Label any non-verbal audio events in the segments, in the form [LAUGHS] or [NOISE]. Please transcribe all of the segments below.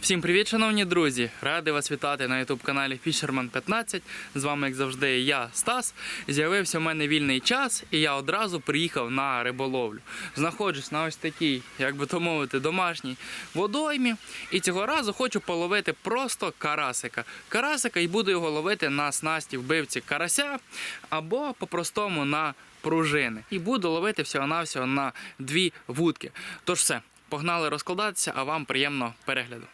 Всім привіт, шановні друзі! Радий вас вітати на youtube каналі Fisherman 15. З вами, як завжди, я Стас. З'явився у мене вільний час, і я одразу приїхав на риболовлю. Знаходжусь на ось такій, як би то мовити, домашній водоймі. І цього разу хочу половити просто карасика. Карасика і буду його ловити на снасті вбивці карася або по-простому на пружини. І буду ловити всього-навсього на дві вудки. Тож все, погнали розкладатися, а вам приємного перегляду.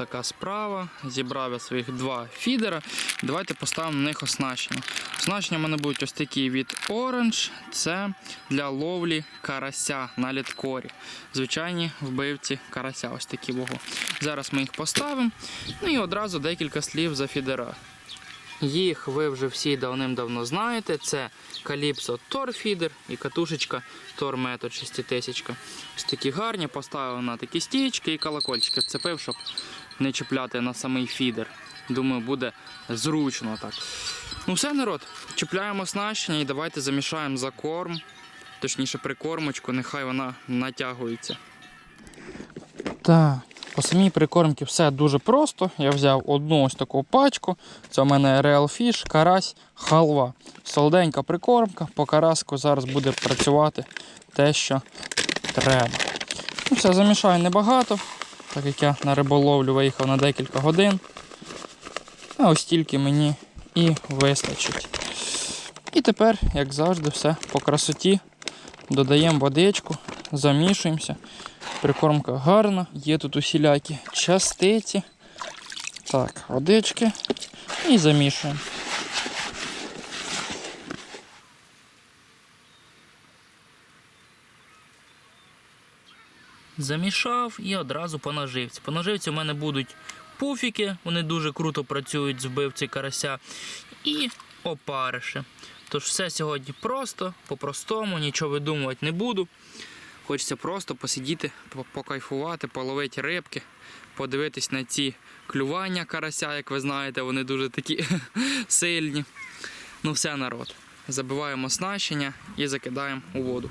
Така справа. Зібрав я своїх два фідера. Давайте поставимо на них оснащення. Оснащення в мене будуть ось такі від Orange. Це для ловлі карася на літкорі. Звичайні вбивці карася, ось такі вого. Зараз ми їх поставимо. Ну і одразу декілька слів за фідера. Їх ви вже всі давним-давно знаєте. Це Calypso Feeder і катушечка Tor Method 6000. Ось такі гарні, поставив на такі стічки і колокольчики вцепив, щоб не чіпляти на самий фідер. Думаю, буде зручно так. Ну все, народ, чіпляємо оснащення і давайте замішаємо за корм, точніше прикормочку, нехай вона натягується. Так, по самій прикормці все дуже просто. Я взяв одну ось таку пачку. Це у мене Real Fish, карась, халва. Солоденька прикормка, по караску зараз буде працювати те, що треба. Ну, все, замішаю небагато, так як я на риболовлю виїхав на декілька годин. А ось тільки мені і вистачить. І тепер, як завжди, все по красоті. Додаємо водичку, замішуємося. Прикормка гарна, є тут усілякі частиці. Так, водички і замішуємо. Замішав і одразу по наживці. По наживці у мене будуть пуфіки, вони дуже круто працюють з вбивці карася. І опариші. Тож все сьогодні просто, по-простому, нічого видумувати не буду. Хочеться просто посидіти, покайфувати, половити рибки, подивитись на ці клювання карася, як ви знаєте, вони дуже такі [LAUGHS] сильні. Ну все, народ. Забиваємо оснащення і закидаємо у воду.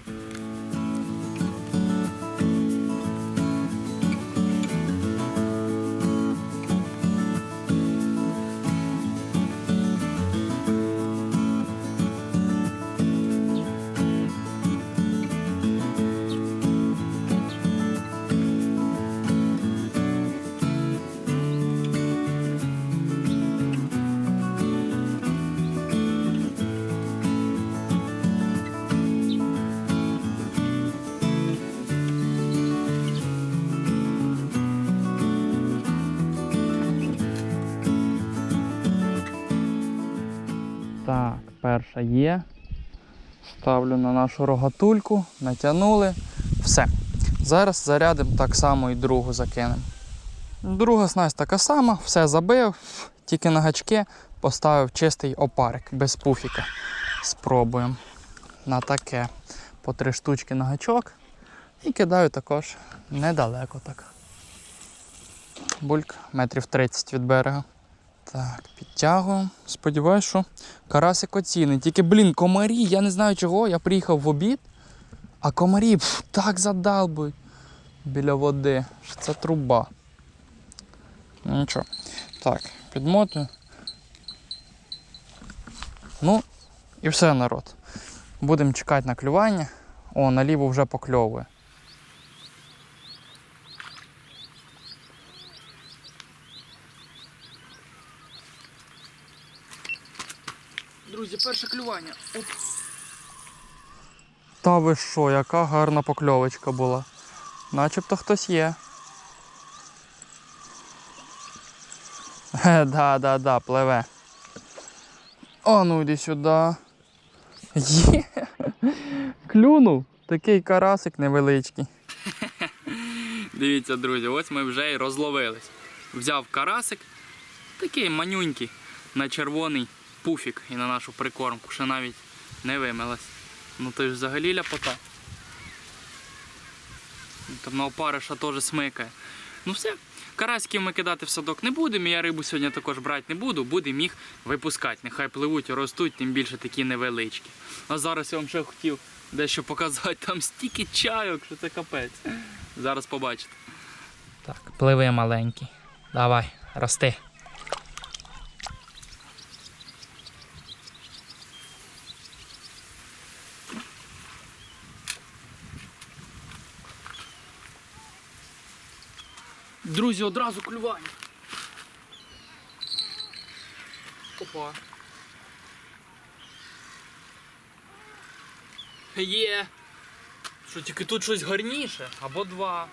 Перша є. Ставлю на нашу рогатульку, натягнули. Все. Зараз зарядимо так само і другу закинемо. Друга снасть така сама, все забив, тільки на гачки поставив чистий опарик без пуфіка. Спробуємо на таке по три штучки на гачок. І кидаю також недалеко так. Бульк, метрів 30 від берега. Так, підтягуємо. Сподіваюсь, що карасик оцінить. Тільки, блін, комарі, я не знаю чого. Я приїхав в обід, а комарі пф, так задалбують біля води. що Це труба. Ну нічого. Так, підмотую. Ну, і все, народ. Будемо чекати на клювання. О, наліво вже покльовує. Друзі, перше клювання. Оп. Та ви що, яка гарна покльовочка була. Начебто хтось є. Е, да, да, да, пливе. О, ну йди сюди. Є. Клюнув. Такий карасик невеличкий. Дивіться, друзі, ось ми вже і розловились. Взяв карасик, такий манюнький, на червоний пуфік і на нашу прикормку, ще навіть не вимилась. Ну то ж взагалі ляпота. Там на опариша теж смикає. Ну все, караськів ми кидати в садок не будемо, я рибу сьогодні також брати не буду, будемо їх випускати. Нехай пливуть ростуть, тим більше такі невеличкі. А зараз я вам ще хотів дещо показати, там стільки чайок, що це капець. Зараз побачите. Так, пливи маленький. Давай, рости. Друзі, одразу клювання. Опа. Є. Що тільки тут щось гарніше? Або два.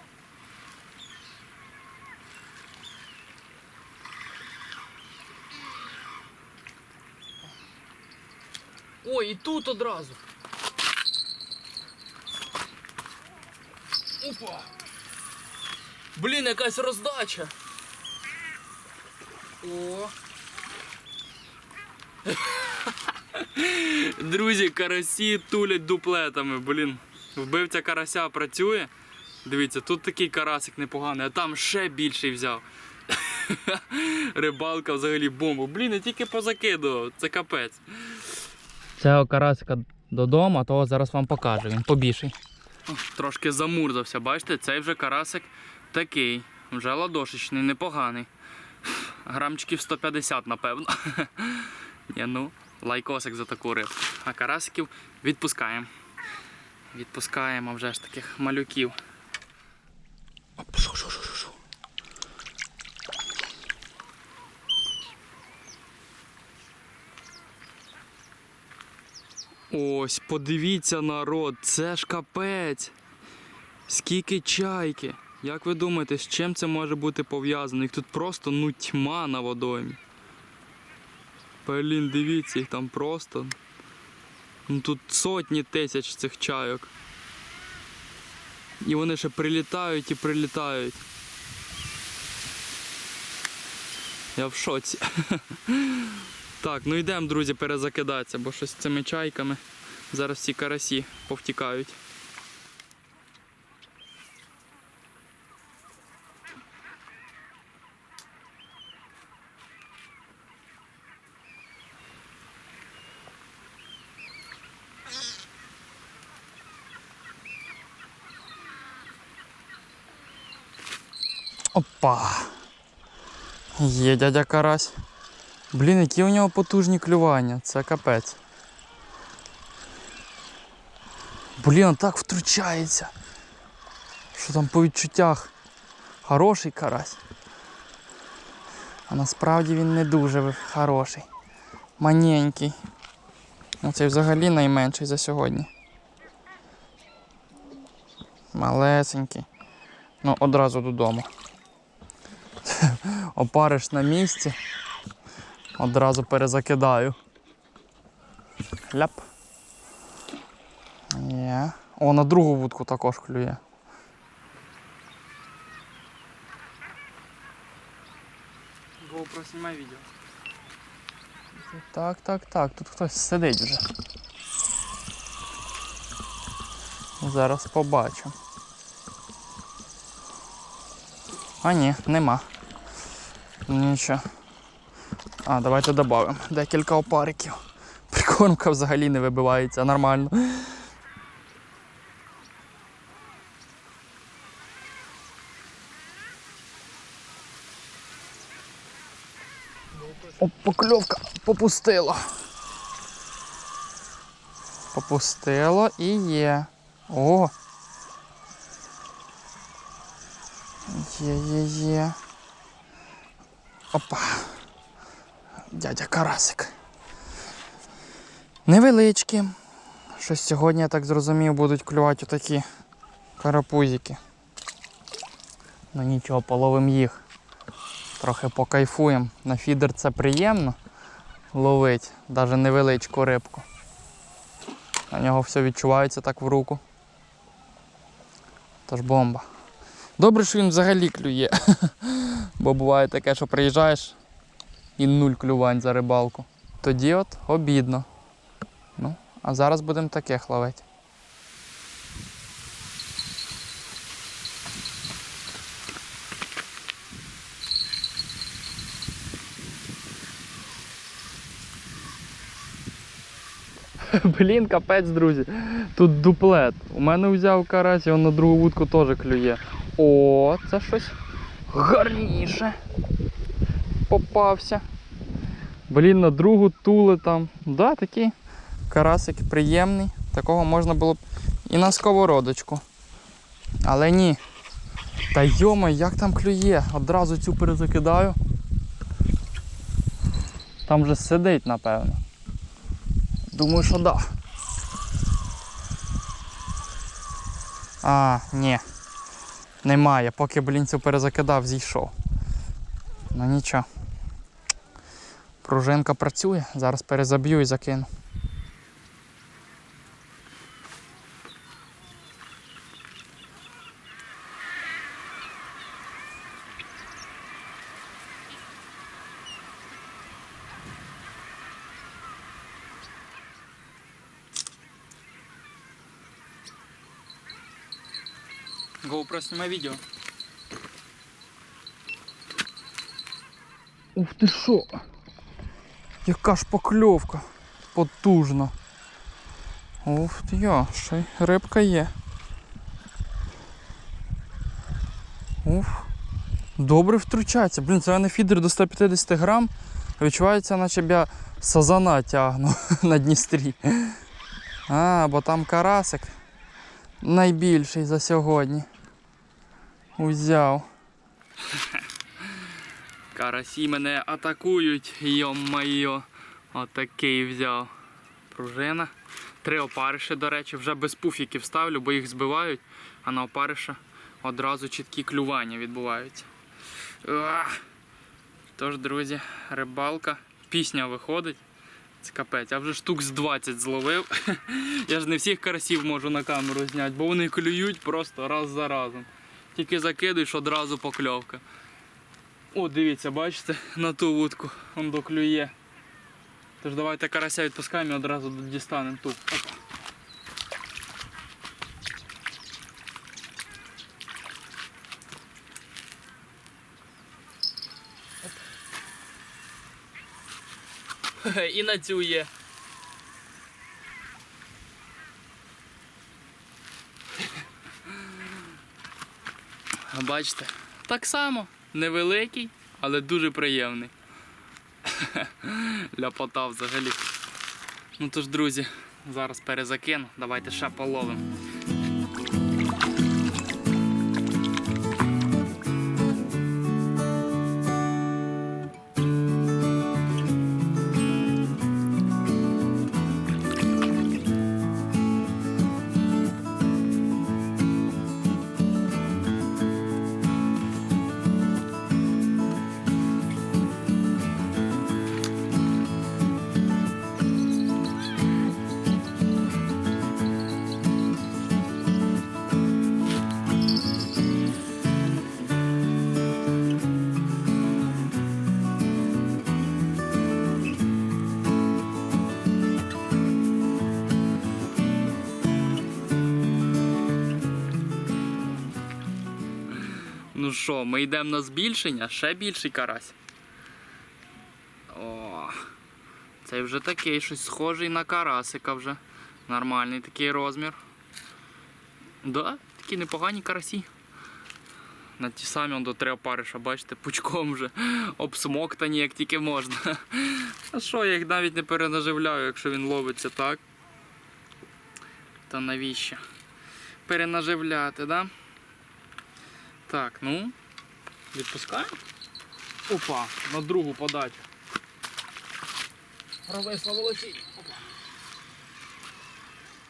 Ой, і тут одразу. Опа. Блін, якась роздача. О. [LAUGHS] Друзі, карасі тулять дуплетами, блін. Вбивця карася працює. Дивіться, тут такий карасик непоганий, а там ще більший взяв. [LAUGHS] Рибалка взагалі бомба. Блін, я тільки позакидував, це капець. Цього карасика додому, а того зараз вам покажу, він побільший. Трошки замурзався, бачите, цей вже карасик такий, вже ладошечний, непоганий. [LAUGHS] Грамчиків 150, напевно. [LAUGHS] Ні, ну, лайкосик за таку рибу. А карасиків відпускаємо. Відпускаємо вже ж таких малюків. Ось, подивіться, народ, це ж капець. Скільки чайки. Як ви думаєте, з чим це може бути пов'язано? Їх тут просто ну тьма на водоймі. Блін, дивіться, їх там просто. Ну тут сотні тисяч цих чайок. І вони ще прилітають і прилітають. Я в шоці. [LAUGHS] Так, ну йдемо, друзі, перезакидатися, бо щось з цими чайками зараз всі карасі повтікають. Опа! Є дядя карась. Блін, які у нього потужні клювання, це капець. Блін, так втручається. Що там по відчуттях? Хороший карась. А насправді він не дуже хороший. Маненький. Ну цей взагалі найменший за сьогодні. Малесенький. Ну, одразу додому. Опариш на місці. Одразу перезакидаю. Ляп. Є. О, на другу вудку також клює. GoPro знімай відео. Так, так, так, тут хтось сидить вже. Зараз побачу. А ні, нема. Нічого. А, давайте додамо декілька опариків. [LAUGHS] Прикормка взагалі не вибивається нормально. Оп, покльовка попустила. Попустило і є. О! Є, є, є. Опа. Дядя Карасик. Невеличкі. Щось сьогодні, я так зрозумів, будуть клювати отакі карапузики. Ну нічого, половим їх. Трохи покайфуємо. На фідер це приємно ловить, навіть невеличку рибку. На нього все відчувається так в руку. Тож бомба. Добре, що він взагалі клює. [LAUGHS] Бо буває таке, що приїжджаєш і нуль клювань за рибалку. Тоді от обідно. Ну, а зараз будемо таких ловити. [LAUGHS] Блін, капець, друзі. Тут дуплет. У мене взяв карась, і він на другу вудку теж клює. О, це щось гарніше. Попався. Блін, на другу тули там. Да, такий карасик приємний. Такого можна було б і на сковородочку. Але ні. Та йома, як там клює? Одразу цю перезакидаю. Там вже сидить, напевно. Думаю, що да. А, ні. Немає. Поки блінцю перезакидав, зійшов. Ну нічого. Пружинка працює, зараз перезаб'ю і закину. GoPro снимай відео. Ух ти що? Яка ж покльовка потужна. Ух ти я, ще й рибка є. Ух. Добре втручається. Блін, це не фідер до 150 грам. Відчувається, наче б я сазана тягну [LAUGHS] на Дністрі. А, бо там карасик найбільший за сьогодні. Узяв. [LAUGHS] Карасі мене атакують, йо-майо. Отакий взяв. Пружина. Три опариші, до речі, вже без пуфіків ставлю, бо їх збивають, а на опариша одразу чіткі клювання відбуваються. Уах. Тож, друзі, рибалка, пісня виходить. Це капець, я вже штук з 20 зловив. [LAUGHS] Я ж не всіх карасів можу на камеру зняти, бо вони клюють просто раз за разом. Тільки закидуєш одразу покльовка. О, дивіться, бачите, на ту вудку он доклює. Тож давайте карася відпускаємо і одразу дістанемо ту. [LAUGHS] І на цю є. Бачите, так само невеликий, але дуже приємний. [LAUGHS] Ляпота взагалі. Ну тож, друзі, зараз перезакину. Давайте ще половимо. Ну що, ми йдемо на збільшення, ще більший карась. О, Цей вже такий, щось схожий на карасика вже. Нормальний такий розмір. Да, такі непогані карасі. На ті самі до три опариша, бачите, пучком вже обсмоктані, як тільки можна. [LAUGHS] А що, я їх навіть не перенаживляю, якщо він ловиться так. То навіщо? Перенаживляти, да? Так, ну. Відпускаємо. Опа, на другу подачу. Ровесла волочить. Опа.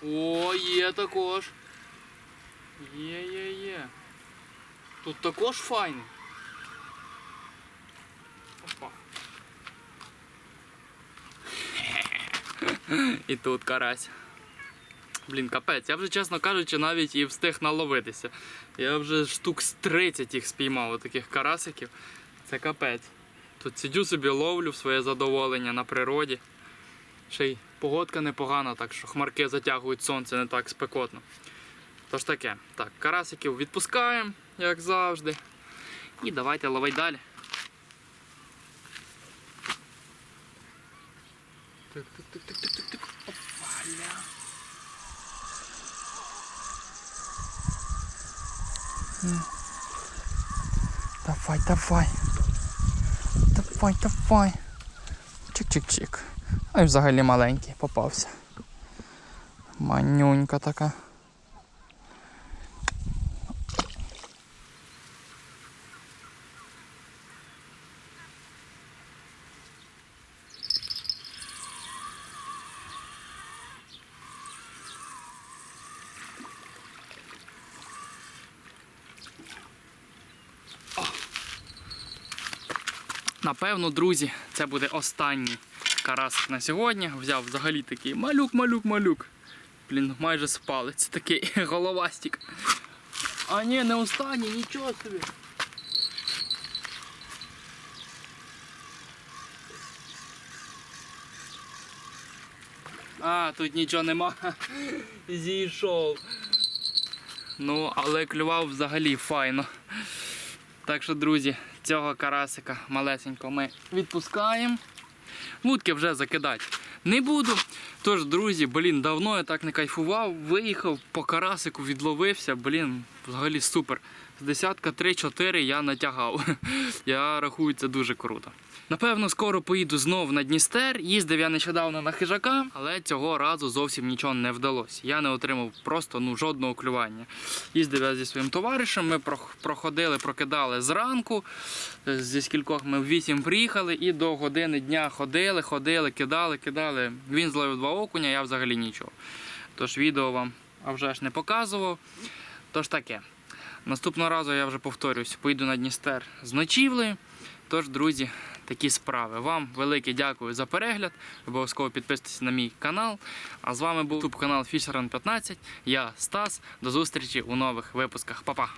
О, є також. Є, є, є. Тут також файний. Опа. [LAUGHS] І тут карась. Блін, капець, я вже, чесно кажучи, навіть і встиг наловитися. Я вже штук з 30 їх спіймав, таких карасиків. Це капець. Тут сидю собі ловлю своє задоволення на природі. Ще й погодка непогана, так що хмарки затягують сонце не так спекотно. Тож таке. Так, карасиків відпускаємо, як завжди. І давайте ловить далі. Так, так, так, так, так, так, так. Опаля. Давай, давай. Давай, давай. Чик-чик-чик. Ай, взагалі маленький попався. Манюнька така. Напевно, друзі, це буде останній карасик на сьогодні. Взяв взагалі такий малюк-малюк-малюк. Блін, майже з палець такий [LAUGHS] головастик. А ні, не останній, нічого собі. А, тут нічого нема. [LAUGHS] Зійшов. Ну, але клював взагалі файно. Так що, друзі, цього карасика малесенького ми відпускаємо. Вудки вже закидати не буду. Тож, друзі, блін, давно я так не кайфував. Виїхав по карасику, відловився. Блін, взагалі супер. З десятка 3-4 я натягав. [LAUGHS] Я рахую, це дуже круто. Напевно, скоро поїду знов на Дністер. Їздив я нещодавно на хижака, але цього разу зовсім нічого не вдалося. Я не отримав просто ну, жодного клювання. Їздив я зі своїм товаришем, ми проходили, прокидали зранку. Е, Зі скількох ми в 8 приїхали і до години дня ходили, ходили, кидали, кидали. Він зловив два окуня, я взагалі нічого. Тож відео вам а вже ж не показував. Тож таке. Наступного разу я вже повторюсь, поїду на Дністер з ночівлею. Тож, друзі, такі справи. Вам велике дякую за перегляд. Обов'язково підписуйтесь на мій канал. А з вами був YouTube канал Fisherman 15. Я Стас. До зустрічі у нових випусках. Па-па!